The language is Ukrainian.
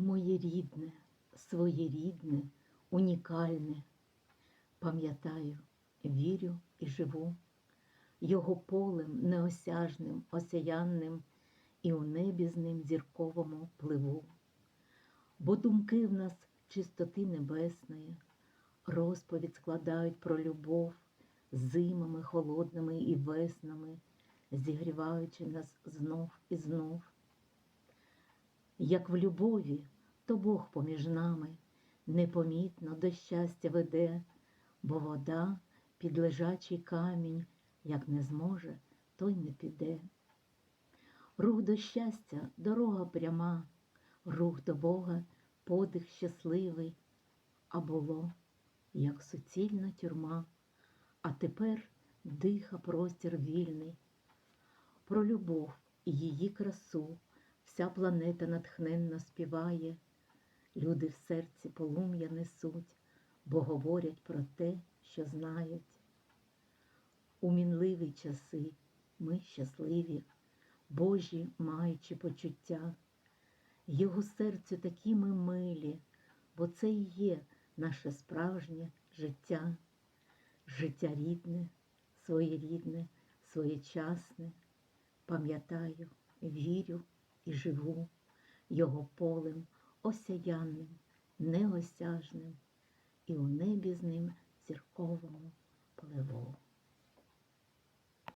моє рідне, своєрідне, унікальне. Пам'ятаю, вірю і живу, його полем неосяжним, осяянним, і у небі з ним зірковому пливу. Бо думки в нас чистоти небесної, розповідь складають про любов зимами холодними і веснами, зігріваючи нас знов і знов. Як в любові, то Бог поміж нами непомітно до щастя веде, бо вода під лежачий камінь, як не зможе, той не піде. Рух до щастя дорога пряма, рух до Бога подих щасливий, а було, як суцільна тюрма, а тепер диха простір вільний. Про любов і її красу вся планета натхненно співає, люди в серці полум'я несуть, бо говорять про те, що знають. У мінливі часи ми щасливі, Божі маючи почуття, Його серцю такі ми милі, бо це і є наше справжнє життя, життя рідне, своєрідне, своєчасне. Пам'ятаю, вірю і живу Його полем осяянним, неосяжним, і у небі з ним зірковому пливу.